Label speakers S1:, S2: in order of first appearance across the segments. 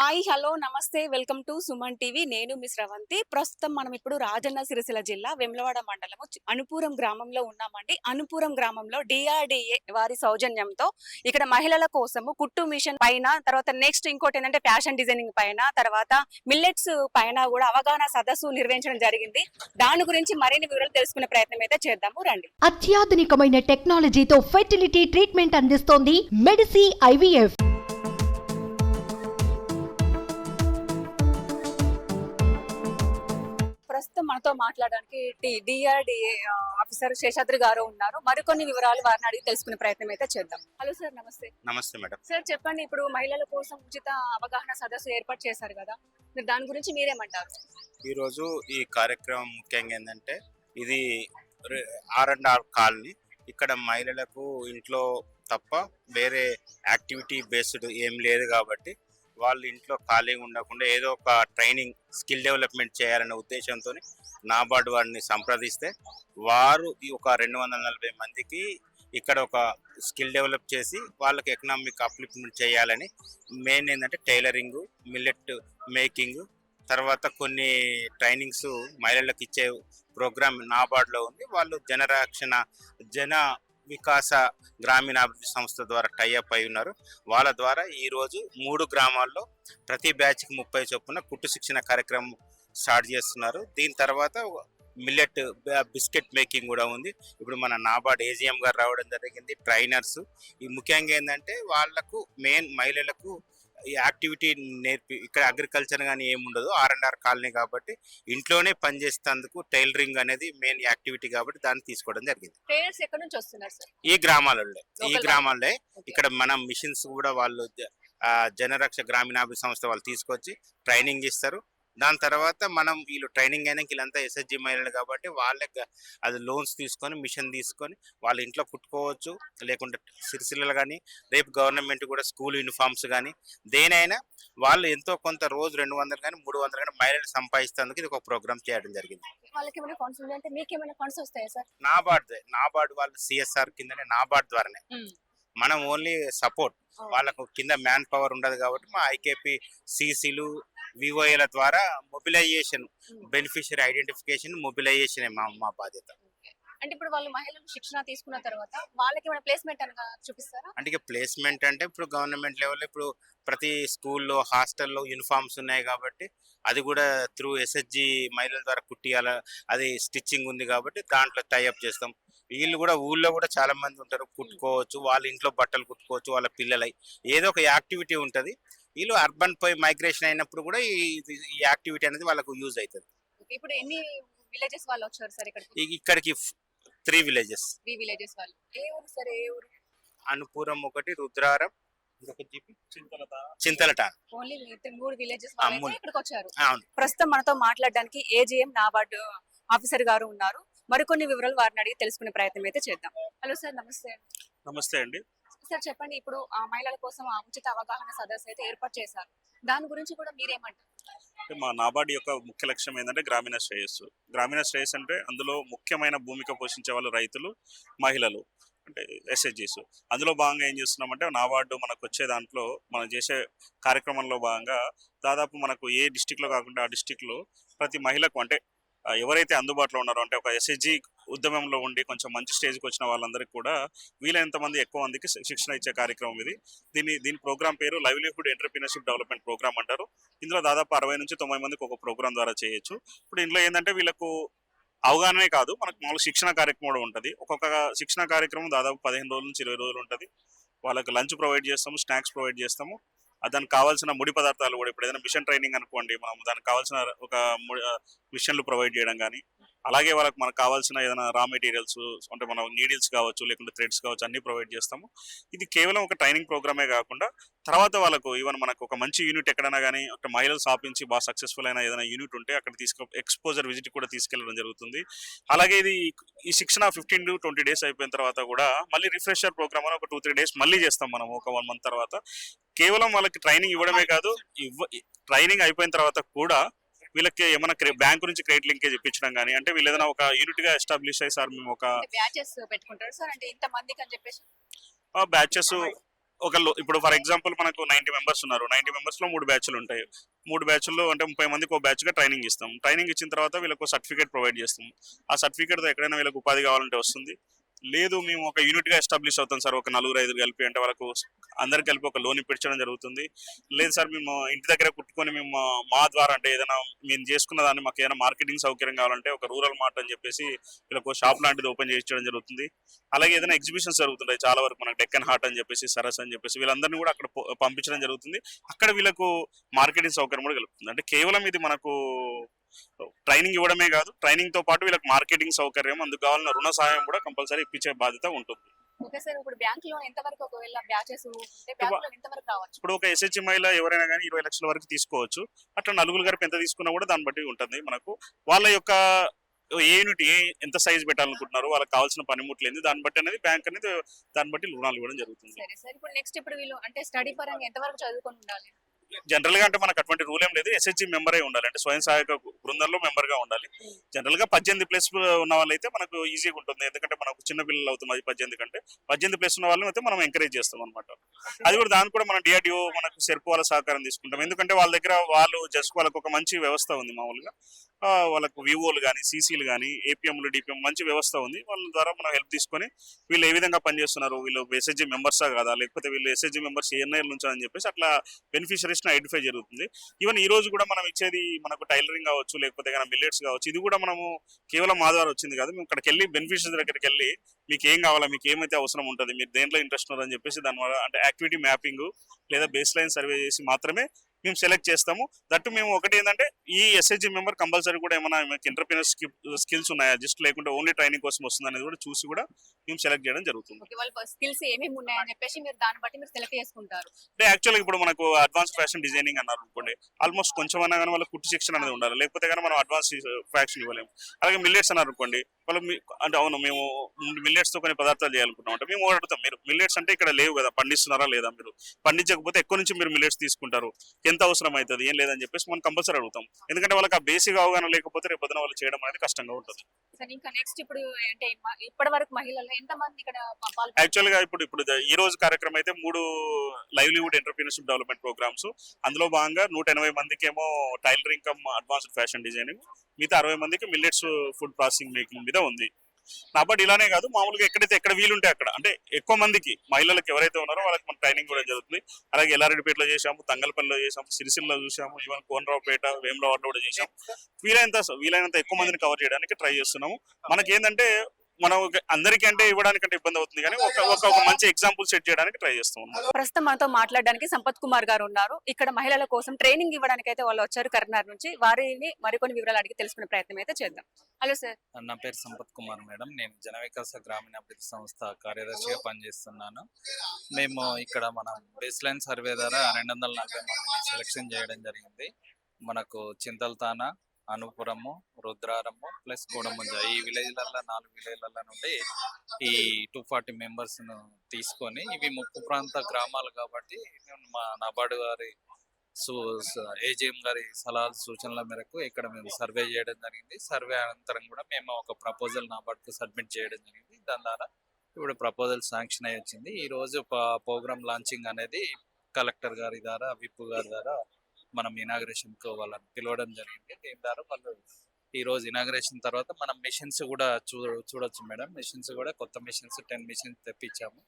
S1: Hi hello నమస్తే welcome to Suman TV. నేను miss Ravanthi. ప్రస్తుతం మనం ఇప్పుడు రాజన్న సిరిసిల్ల జిల్లా వెమ్లవాడ మండలము అనుపురం గ్రామంలో ఉన్నామండి. అనుపూరం గ్రామంలో డిఆర్డిఏ వారి సౌజన్యంతో ఇక్కడ మహిళల కోసము కుట్టు మిషన్ పైన తర్వాత నెక్స్ట్ ఇంకోటి ఏంటంటే ఫ్యాషన్ డిజైనింగ్ పైన తర్వాత మిల్లెట్స్ పైన కూడా అవగాహన సదస్సు నిర్వహించడం జరిగింది. దాని గురించి మరిన్ని వివరాలు తెలుసుకునే ప్రయత్నం అయితే చేద్దాము. రండి.
S2: అత్యాధునికమైన టెక్నాలజీతో ఫెర్టిలిటీ ట్రీట్మెంట్ అందిస్తోంది మెడిసి ఐవీఎఫ్.
S1: ప్రస్తుతం మనతో మాట్లాడడానికి డిఆర్డిఏ ఆఫీసర్ శేషాద్రి గారు ఉన్నారు. మరికొన్ని వివరాలు వారిని అడిగి తెలుసుకునే ప్రయత్నం అయితే చేద్దాం. హలో సార్ నమస్తే.
S3: నమస్తే మేడం.
S1: సార్ చెప్పండి ఇప్పుడు మహిళల కోసం ఉచిత అవగాహన సదస్సు ఏర్పాటు చేశారు కదా. మీరు దాని గురించి మీరేమంటారు?
S3: ఈరోజు ఈ కార్యక్రమం ముఖ్యంగా ఏంటంటే ఇది ఆర్ అండ్ ఆర్ కాలనీ. ఇక్కడ మహిళలకు ఇంట్లో తప్ప వేరే యాక్టివిటీ బేస్డ్ ఏం లేదు కాబట్టి వాళ్ళు ఇంట్లో ఖాళీగా ఉండకుండా ఏదో ఒక ట్రైనింగ్ స్కిల్ డెవలప్మెంట్ చేయాలనే ఉద్దేశంతో నాబార్డు వారిని సంప్రదిస్తే వారు ఈ ఒక రెండు వందల నలభై మందికి ఇక్కడ ఒక స్కిల్ డెవలప్ చేసి వాళ్ళకి ఎకనామిక్ అప్లిప్మెంట్ చేయాలని మెయిన్ ఏంటంటే టైలరింగ్ మిల్లెట్ మేకింగ్ తర్వాత కొన్ని ట్రైనింగ్స్ మహిళలకు ఇచ్చే ప్రోగ్రామ్ నాబార్డులో ఉంది. వాళ్ళు జనరక్షణ జన వికాస గ్రామీణాభివృద్ధి సంస్థ ద్వారా టైఅప్ అయి ఉన్నారు. వాళ్ళ ద్వారా ఈరోజు మూడు గ్రామాల్లో ప్రతి బ్యాచ్కి ముప్పై చొప్పున కుట్టు శిక్షణ కార్యక్రమం స్టార్ట్ చేస్తున్నారు. దీని తర్వాత మిల్లెట్ బిస్కెట్ మేకింగ్ కూడా ఉంది. ఇప్పుడు మన నాబార్డ్ ఏజిఎం గారు రావడం జరిగింది ట్రైనర్స్ ఈ ముఖ్యంగా ఏంటంటే వాళ్ళకు మెయిన్ మహిళలకు యాక్టివిటీ నేర్పి ఇక్కడ అగ్రికల్చర్ కానీ ఏమి ఉండదు ఆర్ అండ్ ఆర్ కాలనీ కాబట్టి ఇంట్లోనే పనిచేసేందుకు టైలరింగ్ అనేది మెయిన్ యాక్టివిటీ కాబట్టి దాన్ని తీసుకోవడం జరిగింది.
S1: ట్రైనర్స్ ఎక్కడి నుంచి వస్తున్నారు సార్?
S3: ఈ గ్రామాలలో ఈ గ్రామాల్లో. ఇక్కడ మనం మిషన్స్ కూడా వాళ్ళు జనరక్ష గ్రామీణాభివృద్ధి సంస్థ వాళ్ళు తీసుకొచ్చి ట్రైనింగ్ ఇస్తారు. దాని తర్వాత మనం వీళ్ళు ట్రైనింగ్ అయినాక వీళ్ళంతా ఎస్ఎస్జి మహిళలు కాబట్టి వాళ్ళకి అది లోన్స్ తీసుకొని మిషన్ తీసుకొని వాళ్ళ ఇంట్లో కుట్టుకోవచ్చు. లేకుంటే సిరిసిల్లలు కానీ రేపు గవర్నమెంట్ కూడా స్కూల్ యూనిఫామ్స్ కానీ దేనైనా వాళ్ళు ఎంతో కొంత రోజు రెండు వందలు కానీ మూడు వందలు కానీ మహిళలు సంపాదిస్తేందుకు ఇది ఒక ప్రోగ్రామ్ చేయడం జరిగింది.
S1: వాళ్ళకి ఏమైనా ఫండ్స్ అంటే మీకు ఏమైనా ఫండ్స్ వస్తాయా సార్?
S3: నాబార్డ్ నాబార్డ్ వాళ్ళు సిఎస్ఆర్ కిందనే నాబార్డ్ ద్వారానే. మనం ఓన్లీ సపోర్ట్. వాళ్ళకు కింద మ్యాన్ పవర్ ఉండదు కాబట్టి మా ఐకేపీ సీసీలు వివోఏల ద్వారా మొబిలైజేషన్ బెనిఫిషియరీ ఐడెంటిఫికేషన్ మొబిలైజేషన్ మా మా బాధ్యత.
S1: అంటే ఇప్పుడు వాళ్ళు మహిళలు శిక్షణ తీసుకున్న తర్వాత వాళ్ళకి ఏమైనా ప్లేస్మెంట్ అనగా చూపిస్తారా?
S3: అంటే ప్లేస్మెంట్ అంటే ఇప్పుడు గవర్నమెంట్ లెవెల్లో ఇప్పుడు ప్రతి స్కూల్లో హాస్టల్లో యూనిఫామ్స్ ఉన్నాయి కాబట్టి అది కూడా త్రూ ఎస్హెచ్జి మహిళల ద్వారా కుట్టియాల అది స్టిచ్చింగ్ ఉంది కాబట్టి దాంట్లో టైఅప్ చేస్తాం. వీళ్ళు కూడా ఊళ్ళో కూడా చాలా మంది ఉంటారు కుట్టుకోవచ్చు వాళ్ళ ఇంట్లో బట్టలు కుట్టుకోవచ్చు వాళ్ళ పిల్లలై. ఏదో ఒక యాక్టివిటీ ఉంటుంది. వీళ్ళు అర్బన్ పోయి మైగ్రేషన్ అయినప్పుడు కూడా ఈ ఈ యాక్టివిటీ అనేది వాళ్ళకు యూజ్ అవుతుంది
S1: ఇప్పుడు ఎన్ని విలేజెస్ వాళ్ళు వచ్చారు సార్ ఇక్కడ
S3: ఇక్కడికి త్రీ విలేజెస్
S1: త్రీ విలేజెస్ వాళ్ళు. ఏ ఊరు సార్ ఏ ఊరు?
S3: అనుపురం ఒకటి రుద్రారం
S1: ప్రస్తుతం మనతో మాట్లాడడానికి ఏజీఎం నాబార్డు ఆఫీసర్ గారు ఉన్నారు. మరికొన్ని వివరాలు వారిని అడిగి తెలుసుకునే ప్రయత్నం అయితే చేద్దాం. హలో సార్ నమస్తే.
S4: నమస్తే అండి.
S1: సార్ చెప్పండి ఇప్పుడు ఆ మహిళల కోసం ఉచిత అవగాహన సదస్సు అయితే ఏర్పాటు చేశారు. దాని గురించి కూడా మీరేమంటారు?
S4: మా నాబార్డు యొక్క ముఖ్య లక్ష్యం ఏంటంటే గ్రామీణ శ్రేయస్సు. గ్రామీణ శ్రేయస్సు అంటే అందులో ముఖ్యమైన భూమిక పోషించే వాళ్ళు రైతులు మహిళలు అంటే ఎస్హెచ్జీస్. అందులో భాగంగా ఏం చేస్తున్నామంటే నాబార్డు మనకు వచ్చే దాంట్లో మనం చేసే కార్యక్రమంలో భాగంగా దాదాపు మనకు ఏ డిస్టిక్లో కాకుండా ఆ డిస్టిక్లో ప్రతి మహిళకు అంటే ఎవరైతే అందుబాటులో ఉన్నారో అంటే ఒక ఎస్హెచ్జి ఉద్యమంలో ఉండి కొంచెం మంచి స్టేజ్కి వచ్చిన వాళ్ళందరికీ కూడా వీలైనంత మంది ఎక్కువ మందికి శిక్షణ ఇచ్చే కార్యక్రమం ఇది. దీని దీని ప్రోగ్రామ్ పేరు లైవ్లీహుడ్ ఎంటర్ప్రినర్షిప్ డెవలప్మెంట్ ప్రోగ్రామ్ అంటారు. ఇందులో దాదాపు అరవై నుంచి తొంభై మందికి ఒక ప్రోగ్రామ్ ద్వారా చేయొచ్చు. ఇప్పుడు ఇందులో ఏంటంటే వీళ్ళకు అవగాహనే కాదు మనకు మామూలు శిక్షణ కార్యక్రమం కూడా ఉంటుంది. ఒక్కొక్క శిక్షణ కార్యక్రమం దాదాపు పదిహేను రోజుల నుంచి ఇరవై రోజులు ఉంటుంది. వాళ్ళకి లంచ్ ప్రొవైడ్ చేస్తాము స్నాక్స్ ప్రొవైడ్ చేస్తాము. దానికి కావాల్సిన ముడి పదార్థాలు కూడా ఇప్పుడు ఏదైనా మిషన్ ట్రైనింగ్ అనుకోండి మనం దానికి కావాల్సిన ఒక మిషన్లు ప్రొవైడ్ చేయడం కానీ అలాగే వాళ్ళకి మనకు కావాల్సిన ఏదైనా రా మెటీరియల్స్ అంటే మనం నీడిల్స్ కావచ్చు లేకుంటే థ్రెడ్స్ కావచ్చు అన్ని ప్రొవైడ్ చేస్తాము. ఇది కేవలం ఒక ట్రైనింగ్ ప్రోగ్రామే కాకుండా తర్వాత వాళ్ళకు ఈవెన్ మనకు ఒక మంచి యూనిట్ ఎక్కడైనా కానీ ఒక మహిళలు స్థాపించి బాగా సక్సెస్ఫుల్ అయిన ఏదైనా యూనిట్ ఉంటే అక్కడ తీసుకు ఎక్స్పోజర్ విజిట్ కూడా తీసుకెళ్ళడం జరుగుతుంది. అలాగే ఇది ఈ శిక్షణ ఫిఫ్టీన్ టు ట్వంటీ డేస్ అయిపోయిన తర్వాత కూడా మళ్ళీ రిఫ్రెషర్ ప్రోగ్రామ్ అని ఒక టూ త్రీ డేస్ మళ్ళీ చేస్తాం మనం ఒక వన్ మంత్ తర్వాత. కేవలం వాళ్ళకి ట్రైనింగ్ ఇవ్వడమే కాదు ఇవ్వ ట్రైనింగ్ అయిపోయిన తర్వాత కూడా వీళ్ళకి ఏమైనా బ్యాంకు నుంచి క్రెడిట్ లింకేజ్ ఇప్పించడం కానీ అంటే వీళ్ళు ఏదైనా ఒక యూనిట్గా ఎస్టాబ్లిష్ అయ్యి సార్ మేము ఒక
S1: బ్యాచెస్ పెట్టుకుంటారు సార్? అంటే ఇంత మందికి అని చెప్పేసి.
S4: బ్యాచెస్ ఒక ఇప్పుడు ఫర్ ఎగ్జాంపుల్ మనకు నైన్టీ మెంబర్స్ ఉన్నారు. నైన్టీ మెంబర్స్లో మూడు బ్యాచ్లు ఉంటాయి. మూడు బ్యాచ్ల్లో అంటే ముప్పై మందికి ఒక బ్యాచ్గా ట్రైనింగ్ ఇస్తాం. ట్రైనింగ్ ఇచ్చిన తర్వాత వీళ్ళకు సర్టిఫికేట్ ప్రొవైడ్ చేస్తాం. ఆ సర్టిఫికేట్తో ఎక్కడైనా వీళ్ళకి ఉపాధి కావాలంటే వస్తుంది. లేదు మేము ఒక యూనిట్గా ఎస్టాబ్లిష్ అవుతాం సార్. ఒక నలుగురు ఐదుగురు కలిపి అంటే వాళ్ళకు అందరికి కలిపి ఒక లోన్ ఇప్పించడం జరుగుతుంది. లేదు సార్ మేము ఇంటి దగ్గర కుట్టుకొని మేము మా- ద్వారా అంటే ఏదైనా మేము చేసుకున్న దాన్ని మాకు ఏదైనా మార్కెటింగ్ సౌకర్యం కావాలంటే ఒక రూరల్ మార్ట్ అని చెప్పేసి వీళ్ళకు షాప్ లాంటిది ఓపెన్ చేయించడం జరుగుతుంది. అలాగే ఏదైనా ఎగ్జిబిషన్స్ జరుగుతుంటాయి చాలా వరకు మనకు డెక్కన్ హార్ట్ అని చెప్పేసి సరస్ అని చెప్పేసి వీళ్ళందరినీ కూడా అక్కడ పంపించడం జరుగుతుంది. అక్కడ వీళ్ళకు మార్కెటింగ్ సౌకర్యం కూడా కలుగుతుంది. అంటే కేవలం ఇది మనకు ట్రైనింగ్ ఇవ్వడమే కాదు ట్రైనింగ్తో పాటు వీళ్ళకి మార్కెటింగ్ సౌకర్యం అందుకు కావాలన్న రుణ సహాయం కూడా కంపల్సరీ ఇప్పించే బాధ్యత ఉంటుంది.
S1: ఇప్పుడు
S4: ఒక ఎస్హెచ్ఎంఐలో ఎవరైనా కానీ ఇరవై లక్షల వరకు తీసుకోవచ్చు. అట్లా నలుగురు గారికి ఎంత తీసుకున్నా కూడా దాన్ని బట్టి ఉంటుంది మనకు. వాళ్ళ యొక్క ఏ యూనిట్ ఏ ఎంత సైజ్ పెట్టాలనుకుంటున్నారు వాళ్ళకి కావాల్సిన పనిముట్లు ఏంది దాన్ని బట్టి అనేది బ్యాంక్ అనేది దాన్ని బట్టి రుణాలు ఇవ్వడం జరుగుతుంది.
S1: సరే సార్ ఇప్పుడు నెక్స్ట్ ఇప్పుడు వీళ్ళు అంటే స్టడీ పరంగా ఎంత వరకు చదువుకొని ఉండాలి?
S4: జనరల్గా అంటే మనకు అటువంటి రూల్ ఏం లేదు. ఎస్హెచ్జి మెంబర్ అయి ఉండాలి. అంటే స్వయం సహాయక బృందంలో మెంబర్గా ఉండాలి. జనరల్గా పద్దెనిమిది ప్లస్ ఉన్న వాళ్ళైతే మనకు ఈజీగా ఉంటుంది. ఎందుకంటే మనకు చిన్న పిల్లలు అవుతుంది పద్దెనిమిది కంటే. పద్దెనిమిది ప్లస్ ఉన్న వాళ్ళని అయితే మనం ఎంకరేజ్ చేస్తాం అనమాట అది కూడా దానికి కూడా మనం డిఆర్డిఓ మనకు సెర్పు వాళ్ళ సహకారం తీసుకుంటాం. ఎందుకంటే వాళ్ళ దగ్గర వాళ్ళు జస్ట్ వాళ్ళకు ఒక మంచి వ్యవస్థ ఉంది మామూలుగా. వాళ్ళకు వివోలు కానీ సీసీలు కానీ ఏపీఎంలు డిపిఎం మంచి వ్యవస్థ ఉంది. వాళ్ళ ద్వారా మనం హెల్ప్ తీసుకొని వీళ్ళు ఏ విధంగా పనిచేస్తున్నారు? వీళ్ళు ఎస్హెచ్జి మెంబర్సా కాదా? లేకపోతే వీళ్ళు ఎస్హెచ్జి మెంబర్స్ ఎన్ఐఎల్ నుంచి అని చెప్పేసి అట్లా బెనిఫిషరీస్ ని ఐడెంటిఫై జరుగుతుంది. ఈవెన్ ఈ రోజు కూడా మనం ఇచ్చేది మనకు టైలరింగ్ కావచ్చు లేకపోతే కానీ మిల్లెట్స్ కావచ్చు ఇది కూడా మనము కేవలం మా ద్వారా వచ్చింది కాదు మేము ఇక్కడికి వెళ్ళి బెనిఫిషరీ దగ్గరికి వెళ్ళి మీకు ఏం కావాలా మీకు ఏమైతే అవసరం ఉంటుంది మీరు దేంట్లో ఇంట్రెస్ట్ ఉన్నారని చెప్పేసి దాని వల్ల అంటే యాక్టివిటీ మ్యాపింగ్ లేదా బేస్ లైన్ సర్వే చేసి మాత్రమే మేము సెలెక్ట్ చేస్తాము. దట్టు మేము ఒకటి ఏంటంటే ఈ ఎస్హెచ్జి మెంబర్ కంపల్సరీ కూడా ఏమైనా ఎంటర్ప్రినర్ స్కిల్స్ ఉన్నాయా? జస్ట్ లేకుంటే ఓన్లీ ట్రైనింగ్ కోసం వస్తుంది అనేది కూడా చూసి కూడా మేము సెలెక్ట్ చేయడం జరుగుతుంది.
S1: స్కిల్స్ ఏమేమి ఉన్నాయని చెప్పేసి మీరు దాన్ని బట్టి మీరు సెలెక్ట్ చేసుకుంటారు.
S4: అంటే యాక్చువల్గా ఇప్పుడు మనకు అడ్వాన్స్ ఫ్యాషన్ డిజైనింగ్ అన్నారు అనుకోండి ఆల్మోస్ట్ కొంచెం అయినా కానీ వాళ్ళకి కుట్టు శిక్షణ అనేది ఉండాలి. లేకపోతే కానీ మనం అడ్వాన్స్ ఫ్యాషన్ ఇవ్వలేము. అలాగే మిల్లెట్స్ అన్నారు అనుకోండి వాళ్ళు అంటే అవును మేము మిల్లెట్స్తో కొన్ని పదార్థాలు చేయాలనుకుంటాం అంటే మేము అడుగుతాం మీరు మిల్లెట్స్ అంటే ఇక్కడ లేవు కదా పండిస్తున్నారా లేదా మీరు? పండించకపోతే ఎక్కువ నుంచి మీరు మిల్లెట్స్ తీసుకుంటారు? ఎంత అవసరం అవుతుంది? ఏం లేదని చెప్పేసి మనం కంపల్సరీ అడుగుతాం. ఎందుకంటే వాళ్ళకి ఆ బేసిక్ అవగాహన లేకపోతే రేపు పొద్దున వాళ్ళు చేయడం అనేది కష్టంగా ఉంటుంది.
S1: ఇంకా నెక్స్ట్ ఇప్పుడు అంటే ఇప్పటి వరకు మహిళలు ఎంత మంది ఇక్కడ
S4: యాక్చువల్గా ఇప్పుడు ఇప్పుడు ఈ రోజు కార్యక్రమం అయితే మూడు లైవ్లీవుడ్ ఎంటర్ప్రీనర్షిప్ డెవలప్మెంట్ ప్రోగ్రామ్స్ అందులో భాగంగా నూట ఎనభై మందికి ఏమో tailoring cum advanced fashion designing మిగతా అరవై మందికి మిల్లెట్స్ ఫుడ్ ప్రాసెసింగ్ మేకింగ్ మీద ఉంది. కాబట్టి ఇలానే కాదు మామూలుగా ఎక్కడైతే ఎక్కడ వీలుంటే అక్కడ. అంటే ఎక్కువ మందికి మహిళలకు ఎవరైతే ఉన్నారో వాళ్ళకి మన ట్రైనింగ్ కూడా జరుగుతుంది. అలాగే ఎల్లారెడ్డిపేటలో చేశాము తంగలపల్లిలో చేశాము సిరిసిల్లో చూసాము ఈవెన్ కోనరావుపేట వేమలవాడలో కూడా చేశాము. వీలైనంత వీలైనంత ఎక్కువ మందిని కవర్ చేయడానికి ట్రై చేస్తున్నాము. మనకి ఏంటంటే మనం ఒక- అందరికీ అంటే ఇవ్వడానికంటే ఇబ్బంది అవుతుంది కానీ ఒక ఒక ఒక మంచి ఎగ్జాంపుల్ సెట్ చేయడానికి ట్రై చేస్తూ ఉన్నాం.
S1: ప్రస్తుతం మనతో మాట్లాడడానికి సంపత్ కుమార్ గారు ఉన్నారు. ఇక్కడ మహిళల కోసం ట్రైనింగ్ ఇవ్వడానికి అయితే వాళ్ళు వచ్చారు కరీంనగర్ నుంచి. వారిని మరికొన్ని వివరాలు అడిగి తెలుసుకునే ప్రయత్నం అయితే చేద్దాం. హలో సార్
S5: నా పేరు సంపత్ కుమార్ మేడం. నేను జన వికాస గ్రామీణాభివృద్ధి సంస్థ కార్యదర్శిగా పనిచేస్తున్నాను. మేము ఇక్కడ మనం బేస్ లైన్ సర్వే ద్వారా రెండు వందల నలభై మందిని సెలెక్షన్ చేయడం జరిగింది. మనకు చింతల్తాన అనుపురము రుద్రారము ప్లస్ కోడముంజ ఈ విలేజ్లల్లో నాలుగు విలేజ్లల్లో నుండి ఈ టూ ఫార్టీ మెంబర్స్ను తీసుకొని ఇవి ముప్పు ప్రాంత గ్రామాలు కాబట్టి నేను మా నబార్డు గారి సూ ఏజిఎం గారి సలహాలు సూచనల మేరకు ఇక్కడ మేము సర్వే చేయడం జరిగింది. సర్వే అనంతరం కూడా మేము ఒక ప్రపోజల్ నాబార్డ్కు సబ్మిట్ చేయడం జరిగింది. దాని ద్వారా ఇప్పుడు ప్రపోజల్ శాంక్షన్ అయ్యి వచ్చింది. ఈ రోజు ప్రోగ్రామ్ లాంచింగ్ అనేది కలెక్టర్ గారి ద్వారా విప్ గారి ద్వారా మనం ఇనాగ్రేషన్కు వాళ్ళని పిలవడం జరిగింది. దీని ద్వారా వాళ్ళు ఈ రోజు ఇనాగ్రేషన్ తర్వాత మనం మిషన్స్ కూడా చూ చూడొచ్చు మేడం. మిషన్స్ కూడా కొత్త మిషన్స్ టెన్ మిషన్స్ తెప్పించాము.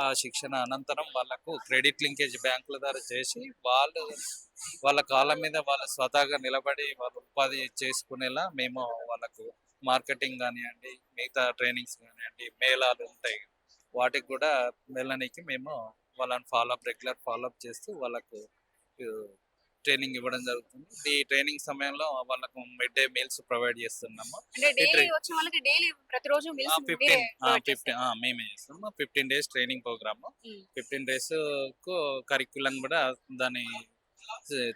S5: ఆ శిక్షణ అనంతరం వాళ్ళకు క్రెడిట్ లింకేజ్ బ్యాంకుల ద్వారా చేసి వాళ్ళు వాళ్ళ కాళ్ళ మీద వాళ్ళు స్వతహాగా నిలబడి వాళ్ళు ఉపాధి చేసుకునేలా మేము వాళ్ళకు మార్కెటింగ్ కానివ్వండి మిగతా ట్రైనింగ్స్ కానివ్వండి మేళాలు ఉంటాయి. వాటికి కూడా వెళ్ళడానికి మేము వాళ్ళని ఫాలోఅప్ రెగ్యులర్ ఫాలోఅప్ చేస్తూ వాళ్ళకు ట్రైనింగ్ ఇవ్వడం జరుగుతుంది. ఈ ట్రైనింగ్ సమయంలో వాళ్ళకు మిడ్ డే మీల్స్ ప్రొవైడ్ చేస్తున్నాము. ఫిఫ్టీన్ మేమే చేస్తాము. Fifteen days training programme. Fifteen డేస్కు curriculum కూడా దాన్ని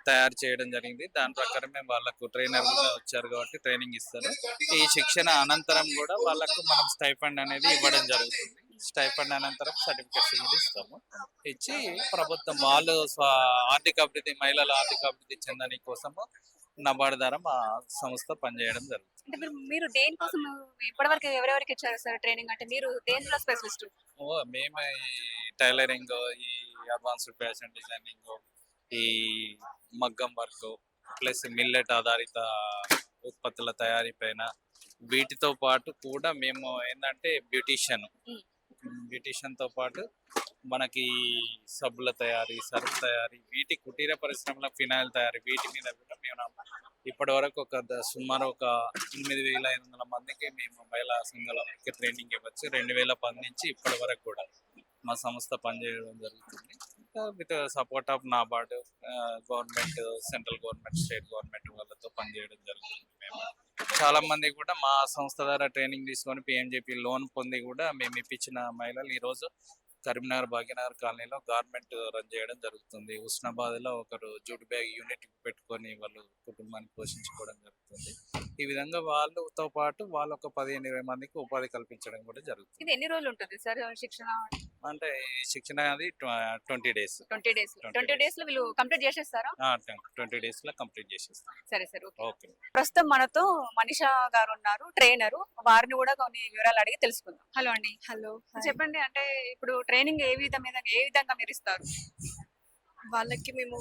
S5: తయారు చేయడం జరిగింది. దాని ప్రకారమే వాళ్ళకు ట్రైనర్ కూడా వచ్చారు కాబట్టి ట్రైనింగ్ ఇస్తారు. ఈ శిక్షణ అనంతరం కూడా వాళ్ళకు మనం స్టైఫండ్ అనేది ఇవ్వడం జరుగుతుంది. స్టైఫండ్ అనంతరం సర్టిఫికేట్స్ కూడా ఇస్తాము. ఇచ్చి ప్రభుత్వం వాళ్ళు ఆర్థిక అభివృద్ధి మహిళల ఆర్థిక అభివృద్ధి చెందని కోసము నబార్డు ద్వారా మా సంస్థ పనిచేయడం జరుగుతుంది.
S1: అంటే మీరు మీరు దేనికోసం ఇప్పటివరకు ఎవరెవరికి ఇచ్చారు సార్ ట్రైనింగ్? అంటే మీరు దేంట్లో స్పెషలిస్ట్?
S5: ఓ మేము ఈ టైలరింగ్ ఈ అడ్వాన్స్డ్ ఫ్యాషన్ డిజైనింగ్ ఈ మగ్గం వర్క్ ప్లస్ మిల్లెట్ ఆధారిత ఉత్పత్తుల తయారీ పైన వీటితో పాటు కూడా మేము ఏంటంటే బ్యూటీషియన్.
S1: Mm.
S5: తో పాటు మనకి సబ్బుల తయారీ సరుకు తయారీ వీటి కుటీర పరిశ్రమల ఫినాయిల్ తయారీ వీటి మీద కూడా మేము ఇప్పటి వరకు ఒక సుమారు ఒక ఎనిమిది వేల ఐదు వందల మందికి మేము మహిళా సంఘాల వరకు ట్రైనింగ్ ఇవ్వచ్చు రెండు వేల పది నుంచి ఇప్పటి వరకు కూడా మా సంస్థ పనిచేయడం జరుగుతుంది with support of NABARD government central government state government వాళ్ళతో పనిచేయడం జరుగుతుంది చాలా మంది కూడా మా సంస్థ ద్వారా ట్రైనింగ్ తీసుకొని పిఎంజేపీ లోన్ పొంది కూడా మేము ఇప్పించిన మహిళలు ఈరోజు కరీంనగర్ భాగ్యనగర్ కాలనీలో గార్మెంట్ రన్ చేయడం జరుగుతుంది. ఉస్నాబాద్లో ఒకరు జూట్ బ్యాగ్ యూనిట్ పెట్టుకొని వాళ్ళు కుటుంబాన్ని పోషించుకోవడం జరుగుతుంది. ఈ విధంగా వాళ్ళతో పాటు వాళ్ళు ఒక పదిహేను ఇరవై మందికి ఉపాధి కల్పించడం కూడా జరుగుతుంది.
S1: ఇది ఎన్ని రోజులు ఉంటుంది సార్ శిక్షణ?
S5: అంటే శిక్షణ అది twenty days.
S1: Twenty days
S5: 20
S1: twenty days. లో వీళ్ళు కంప్లీట్ చేసేస్తారా?
S5: ట్వంటీ డేస్లో కంప్లీట్ చేసేస్తాం
S1: సరే సరే ఓకే.
S5: ఓకే.
S1: ప్రస్తుతం మనతో మనీషా గారు ఉన్నారు ట్రైనర్. వారిని కూడా కొన్ని వివరాలు అడిగి తెలుసుకుందాం. హలో అండి.
S6: హలో
S1: చెప్పండి. అంటే ఇప్పుడు ట్రైనింగ్ ఏ విధంగా ఏ విధంగా మీరు ఇస్తారు?
S6: వాళ్ళకి మేము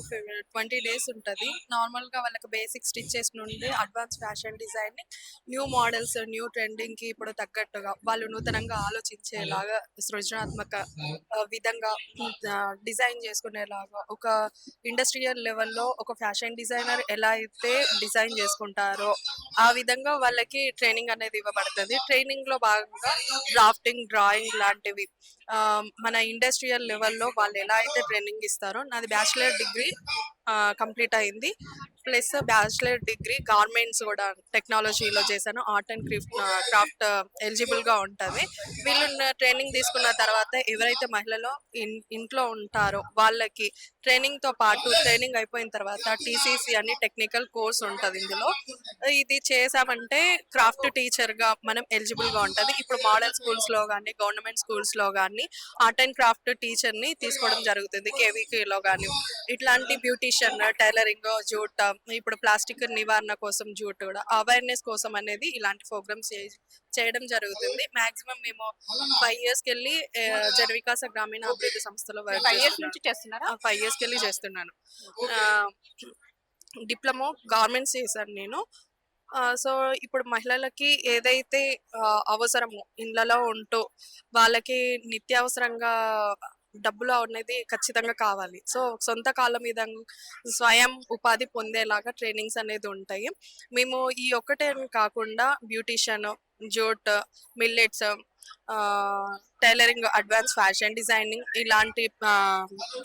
S6: ట్వంటీ డేస్ ఉంటుంది. నార్మల్గా వాళ్ళకి బేసిక్ స్టిచ్చెస్ నుండి advance fashion designing new models new ట్రెండింగ్కి ఇప్పుడు తగ్గట్టుగా వాళ్ళు నూతనంగా ఆలోచించేలాగా సృజనాత్మక విధంగా డిజైన్ చేసుకునేలాగా ఒక ఇండస్ట్రియల్ లెవెల్లో ఒక ఫ్యాషన్ డిజైనర్ ఎలా అయితే డిజైన్ చేసుకుంటారో ఆ విధంగా వాళ్ళకి ట్రైనింగ్ అనేది ఇవ్వబడుతుంది. ట్రైనింగ్లో భాగంగా డ్రాఫ్టింగ్ డ్రాయింగ్ లాంటివి మన ఇండస్ట్రియల్ లెవెల్లో వాళ్ళు ఎలా అయితే ట్రైనింగ్ ఇస్తారో నాది బ్యాచిలర్ డిగ్రీ కంప్లీట్ అయింది. ప్లస్ బ్యాచిలర్ డిగ్రీ గార్మెంట్స్ కూడా టెక్నాలజీలో చేశాను. ఆర్ట్ అండ్ క్రిఫ్ట్ క్రాఫ్ట్ ఎలిజిబుల్గా ఉంటుంది. వీళ్ళు ట్రైనింగ్ తీసుకున్న తర్వాత ఎవరైతే మహిళలు ఇన్ ఇంట్లో ఉంటారో వాళ్ళకి ట్రైనింగ్తో పాటు ట్రైనింగ్ అయిపోయిన తర్వాత టీసీసీ అని టెక్నికల్ కోర్స్ ఉంటుంది ఇందులో. ఇది చేసామంటే క్రాఫ్ట్ టీచర్గా మనం ఎలిజిబుల్గా ఉంటుంది. ఇప్పుడు మోడల్ స్కూల్స్లో కానీ గవర్నమెంట్ స్కూల్స్లో కానీ ఆర్ట్ అండ్ క్రాఫ్ట్ టీచర్ని తీసుకోవడం జరుగుతుంది. కేవీకేలో కానీ ఇట్లాంటి బ్యూటీషియన్ టైలరింగ్ జూట్ ఇప్పుడు ప్లాస్టిక్ నివారణ కోసం జూట్ కూడా అవేర్నెస్ కోసం అనేది ఇలాంటి ప్రోగ్రామ్స్ చేయడం జరుగుతుంది. మాక్సిమం మేము ఫైవ్ ఇయర్స్కి వెళ్ళి జన వికాస గ్రామీణ అభివృద్ధి సంస్థలో వర్క్
S1: ఫైవ్ ఇయర్స్ నుంచి చేస్తున్నారా?
S6: ఫైవ్ ఇయర్స్కి వెళ్ళి చేస్తున్నాను. డిప్లొమా గార్మెంట్స్ చేశాను నేను. సో ఇప్పుడు మహిళలకి ఏదైతే అవసరమో ఇళ్ళలో ఉంటూ వాళ్ళకి నిత్యావసరంగా డబ్బులు అనేది ఖచ్చితంగా కావాలి. సో సొంత కాలం మీద స్వయం ఉపాధి పొందేలాగా ట్రైనింగ్స్ అనేది ఉంటాయి. మేము ఈ ఒక్కటే కాకుండా beautician jute millets tailoring advance fashion designing ఇలాంటి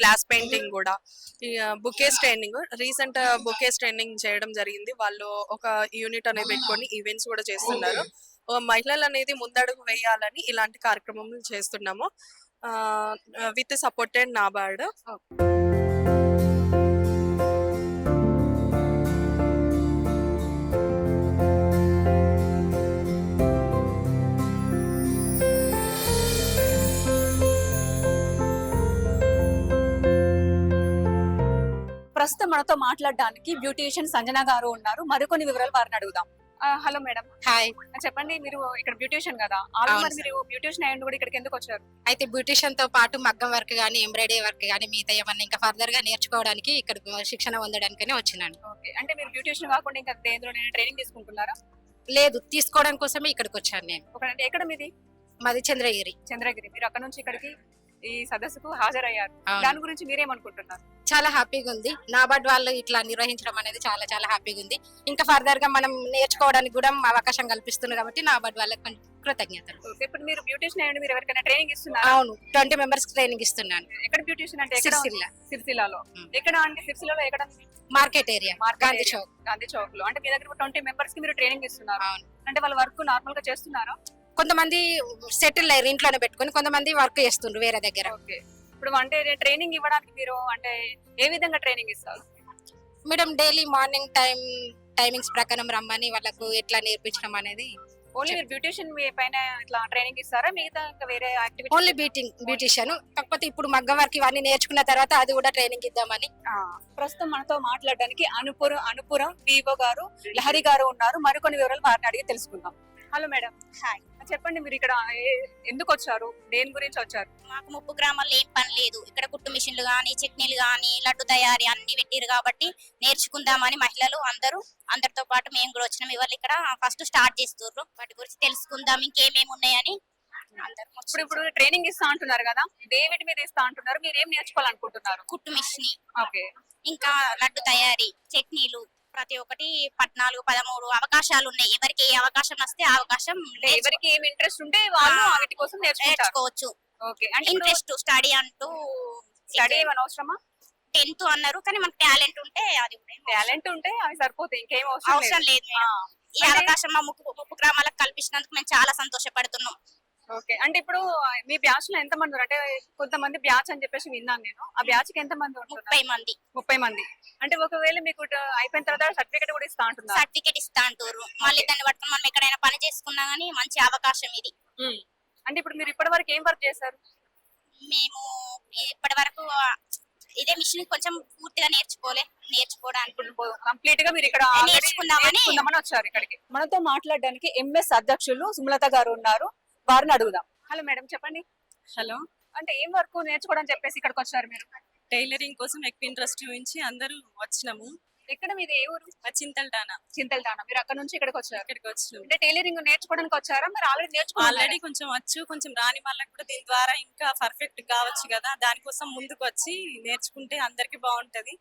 S6: గ్లాస్ పెయింటింగ్ కూడా bouquets training recent bouquets training చేయడం జరిగింది. వాళ్ళు ఒక యూనిట్ అనేది పెట్టుకొని ఈవెంట్స్ కూడా చేస్తున్నారు. మహిళలు అనేది ముందడుగు వేయాలని ఇలాంటి కార్యక్రమం చేస్తున్నాము. విత్ సపోర్టెడ్ నాబార్డ్
S1: ప్రస్తుతం మనతో మాట్లాడడానికి బ్యూటీషియన్ సంజన గారు ఉన్నారు. మరికొన్ని వివరాలు వారిని అడుగుదాం. Hello madam.
S7: హాయ్
S1: చెప్పండి మీరు ఇక్కడ బ్యూటీషియన్ కదా? ఆల్రెడీ మరి బ్యూటీషియన్ అయ్యండి కూడా ఇక్కడికి ఎందుకు వచ్చారు?
S7: అయితే బ్యూటిషియన్తో పాటు మగ్గం వర్క్ గానీ ఎంబ్రాయిడరీ వర్క్ గానీ మిగతా ఏమన్నా ఇంకా ఫర్దర్గా నేర్చుకోవడానికి ఇక్కడ శిక్షణ పొందడానికనే వచ్చినాను.
S1: ఓకే. అంటే మీరు బ్యూటీషియన్ కాకుండా ఇంకా దేంట్లో ట్రైనింగ్ తీసుకుంటున్నారా?
S7: లేదు తీసుకోవడం కోసమే ఇక్కడికి వచ్చాను నేను.
S1: ఎక్కడ మీది?
S7: మాది చంద్రగిరి.
S1: చంద్రగిరి. మీరు అక్కడ నుంచి ఇక్కడికి ఈ సదస్సుకు హాజరయ్యారు. దాని గురించి మీరేమనుకుంటున్నారు?
S7: చాలా హ్యాపీగా ఉంది. నాబార్డ్ వాళ్ళు ఇట్లా నిర్వహించడం అనేది చాలా చాలా హ్యాపీగా ఉంది. ఇంకా ఫర్దర్గా మనం నేర్చుకోవడానికి కూడా అవకాశం కల్పిస్తుంది కాబట్టి నాబార్డ్ వాళ్ళకి కృతజ్ఞతలు.
S1: ఇప్పుడు మీరు బ్యూటీషియన్ అయ్యండి మీరు ఎవరికైనా ట్రైనింగ్ ఇస్తున్నారా?
S7: అవును ట్వంటీ మెంబర్స్ ట్రైనింగ్ ఇస్తున్నాను.
S1: ఎక్కడ బ్యూటీషియన్ అంటే
S7: సిరిసిల్ల.
S1: సిరిసిల్లాలో. ఎక్కడ అంటే సిరిసిల్లలో ఎక్కడ?
S7: Market area Gandhi. Chowk.
S1: Gandhi చౌక్లో అంటే మీ దగ్గర ట్వంటీ మెంబర్స్కి మీరు ట్రైనింగ్ ఇస్తున్నారు.
S7: అవును.
S1: అంటే వాళ్ళ వర్క్ నార్మల్గా చేస్తున్నారా?
S7: కొంతమంది సెటిల్ అయ్యారు ఇంట్లోనే పెట్టుకొని కొంతమంది వర్క్ చేస్తుండ్రు వేరే దగ్గర.
S1: ఓకే. ఇప్పుడు అంటే ట్రైనింగ్ ఇవ్వడానికి మీరు అంటే ఏ విధంగా ట్రైనింగ్ ఇస్తారు?
S7: Madam daily morning time timings ప్రకారం రమ్మని వాళ్ళకు ఎట్లా నేర్పించడం అనేది
S1: ఓన్లీ మీరు బ్యూటిషియన్ మీ పైన ఇట్లా ట్రైనింగ్ ఇస్తారా? మిగతా ఇంకా వేరే యాక్టివిటీ
S7: ఓన్లీ బీటింగ్ బ్యూటిషియన్ కాకపోతే ఇప్పుడు మగ్గం వర్క్ ఇవన్నీ నేర్చుకున్న తర్వాత అది కూడా ట్రైనింగ్ ఇద్దామని.
S1: ప్రస్తుతం మనతో మాట్లాడడానికి అనుపురం అనుపురం వివో గారు లహరి గారు ఉన్నారు. మరికొన్ని వివరాలు వారిని అడిగి తెలుసుకుందాం. Hello madam. హాయ్. చెప్పండి మీరు ఇక్కడ ఎందుకు వచ్చారు? దేని గురించి వచ్చారు?
S8: మాకు ముప్పు గ్రామాల్లో ఏం పని లేదు. ఇక్కడ కుట్టు మిషన్లు గాని చట్నీలు గాని లడ్డు తయారీ అన్ని పెట్టిరు కాబట్టి నేర్చుకుందామని మహిళలు అందరూ అందరితో పాటు మేము కూడా వచ్చినాం. ఇవాళ ఇక్కడ ఫస్ట్ స్టార్ట్ చేస్తుర్రు. వాటి గురించి తెలుసుకుందాం ఇంకేమేమి ఉన్నాయని
S1: ఇప్పుడు ఇప్పుడు ట్రైనింగ్ ఇస్తా అంటున్నారు కదా. దేవిటి మీద ఇస్తా అంటున్నారు. మీరు ఏం నేర్చుకోవాలనుకుంటున్నారు?
S8: కుట్టు మిషన్.
S1: ఓకే.
S8: ఇంకా లడ్డు తయారీ చట్నీలు ప్రతి ఒక్కటి పద్నాలుగు పదమూడు అవకాశాలు ఉన్నాయి ఎవరికి ఏ అవకాశం వస్తే ఆ అవకాశం
S1: ఎవరికి ఏం ఇంట్రెస్ట్ ఉంటే వాళ్ళు వాటి కోసం
S8: నేర్చుకోవచ్చు. ఇంట్రెస్ట్ స్టడీ అంటూ
S1: స్టడీ ఏమైనా అవసరమా
S8: టెన్త్ అన్నారు కానీ మనకు టాలెంట్ ఉంటే అది
S1: టాలెంట్ ఉంటే అవి సరిపోతాయి ఇంకేం అవసరం
S8: అవసరం
S1: లేదు.
S8: ఈ అవకాశం మా ముప్పు ముప్పు గ్రామాలకు కల్పించినందుకు మేము చాలా సంతోషపడుతున్నాం.
S1: ఓకే. అంటే ఇప్పుడు మీ బ్యాచ్లో ఎంత మంది ఉన్నారు? అంటే కొంతమంది బ్యాచ్ అని చెప్పేసి విన్నాను నేను. ఆ బ్యాచ్కి ఎంత మంది
S8: ముప్పై మంది.
S1: ముప్పై మంది. అంటే ఒకవేళ మీకు అయిపోయిన తర్వాత సర్టిఫికేట్ కూడా ఇస్తా అంటున్నారు.
S8: సర్టిఫికేట్ ఇస్తా అంటారు. మళ్ళీ దాన్ని పట్టుకొని మనం ఎక్కడైనా పని చేసుకున్నా గానీ మంచి అవకాశం ఇది.
S1: అంటే ఇప్పుడు మీరు ఇప్పటి వరకు ఏం వర్క్ చేశారు?
S8: మేము ఇప్పటి వరకు ఇదే మిషన్ కొంచెం పూర్తిగా నేర్చుకోలే. నేర్చుకోవడానికి.
S1: కంప్లీట్గా మీరు ఇక్కడ
S8: నేర్చుకుందామని
S1: వచ్చారు ఇక్కడికి. మనతో మాట్లాడడానికి ఎంఎస్ అధ్యక్షులు సుమలత గారు ఉన్నారు. వారిని అడుగుదాం. హలో మేడం చెప్పండి.
S9: హలో.
S1: అంటే ఏం వర్క్ నేర్చుకోవడం చెప్పేసి ఇక్కడికి వచ్చారు మీరు?
S9: టైలరింగ్ కోసం ఎక్కువ ఇంట్రెస్ట్ చూపించి అందరూ వచ్చినాము.
S1: ఎక్కడ మీది? ఏ ఊరు?
S9: చింతల్టానా
S1: చింతలటాన మీరు అక్కడ నుంచి ఇక్కడికి వచ్చారు.
S9: ఇక్కడికి వచ్చినాము.
S1: అంటే టైలరింగ్ నేర్చుకోవడానికి వచ్చారా? మీరు ఆల్రెడీ నేర్చుకున్నారు
S9: ఆల్రెడీ కొంచెం వచ్చు కొంచెం రాని వాళ్ళకి కూడా దీని ద్వారా ఇంకా పర్ఫెక్ట్ కావచ్చు కదా. దానికోసం ముందుకు వచ్చి నేర్చుకుంటే అందరికి బాగుంటది.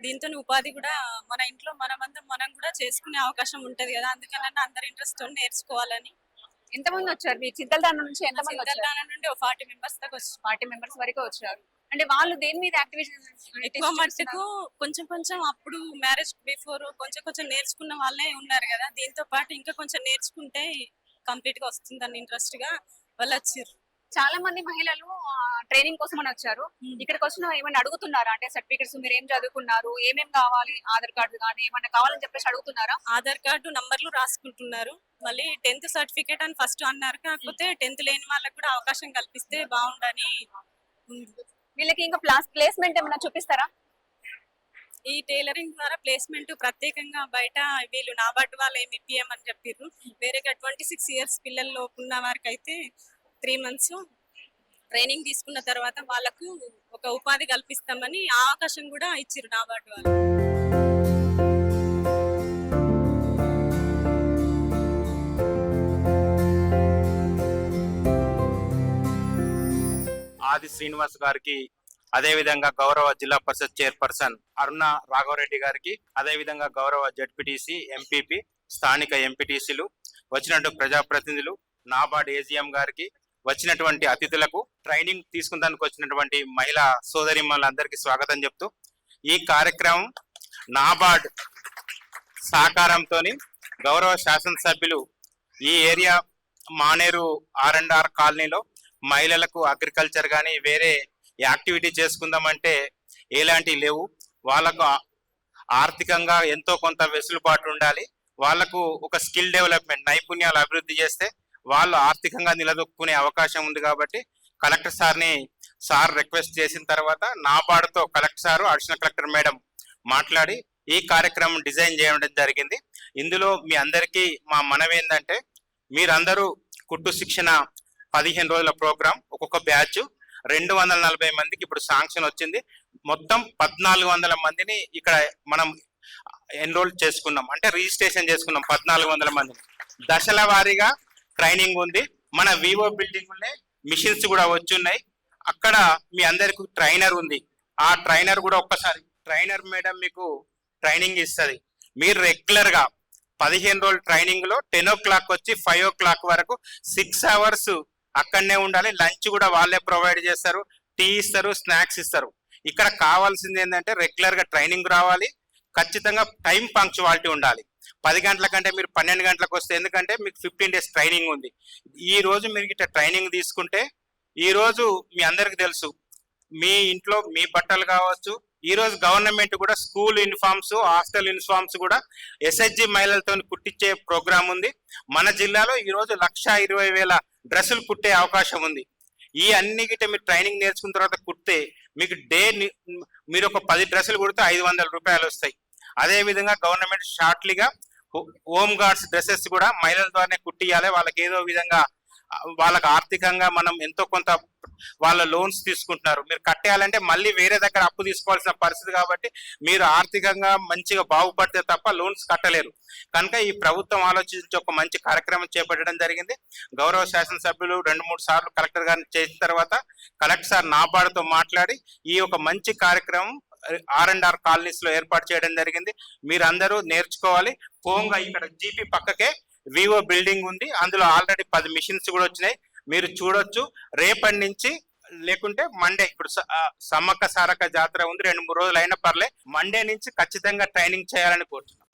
S9: దీంతో ఉపాధి కూడా మన ఇంట్లో మనమందరం మనం కూడా చేసుకునే అవకాశం ఉంటది కదా. అందుకని అందరి ఇంట్రెస్ట్ నేర్చుకోవాలని
S1: ఎంత మంది వచ్చారు? మీ చింతలటాన నుంచి ఎంత మంది వచ్చారు?
S9: చింతల్టానా నుండి ఫార్టీ మెంబర్స్ దాకా వచ్చి
S1: ఫార్టీ మెంబర్స్ వరకు వచ్చారు. అంటే వాళ్ళు దేని మీద
S9: ఎక్కువ మట్టుకు కొంచెం కొంచెం అప్పుడు మ్యారేజ్ బిఫోర్ కొంచెం కొంచెం నేర్చుకున్న వాళ్ళే ఉన్నారు కదా. దీంతో పాటు ఇంకా కొంచెం నేర్చుకుంటే కంప్లీట్గా వస్తుందని ఇంట్రెస్ట్గా వాళ్ళు వచ్చారు.
S1: చాలా మంది మహిళలు ట్రైనింగ్ కోసం అని వచ్చారు. ఇక్కడికి వచ్చిన ఏమైనా అడుగుతున్నారా? అంటే సర్టిఫికెట్స్ మీరు ఏం చదువుకున్నారు? ఏమేం కావాలి? ఆధార్ కార్డు కానీ ఏమైనా కావాలని చెప్పేసి అడుగుతున్నారా?
S9: ఆధార్ కార్డు నంబర్లు రాసుకుంటున్నారు. మళ్ళీ టెన్త్ సర్టిఫికేట్ అని ఫస్ట్ అన్నారు. కాకపోతే టెన్త్ లేని వాళ్ళకి కూడా అవకాశం కల్పిస్తే బాగుండని
S1: వీళ్ళకి ఇంకా ప్లాస్ ప్లేస్మెంట్ ఏమైనా చూపిస్తారా?
S9: ఈ టైలరింగ్ ద్వారా ప్లేస్మెంట్ ప్రత్యేకంగా బయట వీళ్ళు నాబార్డు వాళ్ళు ఏమి ఇప్పియమని చెప్పారు వేరేగా ట్వంటీ సిక్స్ ఇయర్స్ పిల్లల్లో ఉన్న వారికి అయితే త్రీ మంత్స్ ట్రైనింగ్ తీసుకున్న తర్వాత వాళ్ళకు ఒక ఉపాధి కల్పిస్తామని ఆ అవకాశం కూడా ఇచ్చారు నాబార్డు వాళ్ళు.
S3: ఆది శ్రీనివాస్ గారికి అదే విధంగా గౌరవ జిల్లా పరిషత్ చైర్పర్సన్ అరుణ రాఘవరెడ్డి గారికి అదే విధంగా గౌరవ జడ్పీటీసీ ఎంపీపీ స్థానిక ఎంపీటీసీలు వచ్చినట్టు ప్రజాప్రతినిధులు నాబార్డ్ ఏజీఎం గారికి వచ్చినటువంటి అతిథులకు ట్రైనింగ్ తీసుకుందానికి వచ్చినటువంటి మహిళా సోదరిమ్మలందరికీ స్వాగతం చెప్తూ ఈ కార్యక్రమం నాబార్డ్ సహకారంతో గౌరవ శాసనసభ్యులు ఈ area Maneru R and R కాలనీలో మహిళలకు అగ్రికల్చర్ కానీ వేరే యాక్టివిటీ చేసుకుందామంటే ఎలాంటి లేవు. వాళ్ళకు ఆర్థికంగా ఎంతో కొంత వెసులుబాటు ఉండాలి. వాళ్ళకు ఒక స్కిల్ డెవలప్మెంట్ నైపుణ్యాలు అభివృద్ధి చేస్తే వాళ్ళు ఆర్థికంగా నిలదొక్కునే అవకాశం ఉంది కాబట్టి కలెక్టర్ సార్ని సార్ రిక్వెస్ట్ చేసిన తర్వాత నాబార్డుతో collector sir additional collector madam మాట్లాడి ఈ కార్యక్రమం డిజైన్ చేయడం జరిగింది. ఇందులో మీ అందరికీ మా మనవి ఏంటంటే మీరందరూ కుట్టు శిక్షణ పదిహేను రోజుల ప్రోగ్రాం ఒక్కొక్క బ్యాచ్ రెండు వందల నలభై మందికి ఇప్పుడు శాంక్షన్ వచ్చింది. మొత్తం పద్నాలుగు వందల మందిని ఇక్కడ మనం ఎన్రోల్ చేసుకున్నాం. అంటే రిజిస్ట్రేషన్ చేసుకున్నాం పద్నాలుగు వందల మందిని. దశల వారీగా ట్రైనింగ్ ఉంది. మన వివో బిల్డింగ్ మిషన్స్ కూడా వచ్చి ఉన్నాయి అక్కడ మీ అందరికి ట్రైనర్ ఉంది. ఆ ట్రైనర్ కూడా ఒక్కసారి ట్రైనర్ మేడం మీకు ట్రైనింగ్ ఇస్తుంది. మీరు రెగ్యులర్గా పదిహేను రోజుల ట్రైనింగ్లో టెన్ ఓ క్లాక్ వచ్చి ఫైవ్ ఓ క్లాక్ వరకు సిక్స్ అవర్స్ అక్కడనే ఉండాలి. లంచ్ కూడా వాళ్ళే ప్రొవైడ్ చేస్తారు. టీ ఇస్తారు స్నాక్స్ ఇస్తారు. ఇక్కడ కావాల్సింది ఏంటంటే రెగ్యులర్గా ట్రైనింగ్ రావాలి. ఖచ్చితంగా టైం పంక్చువాలిటీ ఉండాలి. పది గంటల కంటే మీరు పన్నెండు గంటలకు వస్తే ఎందుకంటే మీకు ఫిఫ్టీన్ డేస్ ట్రైనింగ్ ఉంది. ఈ రోజు మీరు ఇట్లా ట్రైనింగ్ తీసుకుంటే ఈ రోజు మీ అందరికి తెలుసు మీ ఇంట్లో మీ బట్టలు కావచ్చు ఈ రోజు గవర్నమెంట్ కూడా స్కూల్ యూనిఫామ్స్ హాస్టల్ యూనిఫామ్స్ కూడా ఎస్హెచ్జి మహిళలతో కుట్టించే ప్రోగ్రాం ఉంది. మన జిల్లాలో ఈ రోజు లక్ష ఇరవై వేల డ్రెస్సులు కుట్టే అవకాశం ఉంది. ఈ అన్ని గిట్ట మీరు ట్రైనింగ్ నేర్చుకున్న తర్వాత కుడితే మీకు డే మీరు ఒక పది డ్రెస్సులు కుడితే ఐదు వందల రూపాయలు వస్తాయి. అదే విధంగా గవర్నమెంట్ షార్ట్లీగా హోమ్ గార్డ్స్ డ్రెస్సెస్ కూడా మహిళల ద్వారానే కుట్టియాలి. వాళ్ళకి ఏదో విధంగా వాళ్ళకి ఆర్థికంగా మనం ఎంతో కొంత వాళ్ళ లోన్స్ తీసుకుంటున్నారు. మీరు కట్టేయాలంటే మళ్ళీ వేరే దగ్గర అప్పు తీసుకోవాల్సిన పరిస్థితి కాబట్టి మీరు ఆర్థికంగా మంచిగా బాగుపడితే తప్ప లోన్స్ కట్టలేరు. కనుక ఈ ప్రభుత్వం ఆలోచించి ఒక మంచి కార్యక్రమం చేపట్టడం జరిగింది. గౌరవ శాసనసభ్యులు రెండు మూడు సార్లు కలెక్టర్ గారిని చేసిన తర్వాత కలెక్టర్ సార్ నాబార్డుతో మాట్లాడి ఈ ఒక మంచి కార్యక్రమం ఆర్ అండ్ ఆర్ కాలనీస్లో ఏర్పాటు చేయడం జరిగింది. మీరందరూ నేర్చుకోవాలి. పోంగా ఇక్కడ జీపీ పక్కకే వివో బిల్డింగ్ ఉంది. అందులో ఆల్రెడీ పది మిషన్స్ కూడా వచ్చినాయి. మీరు చూడొచ్చు. రేపటి నుంచి లేకుంటే మండే ఇప్పుడు స- సమ్మక్క సారక్క జాతర ఉంది. రెండు మూడు రోజులు అయినా పర్లే. మండే నుంచి ఖచ్చితంగా ట్రైనింగ్ చేయాలని కోరుతున్నాం.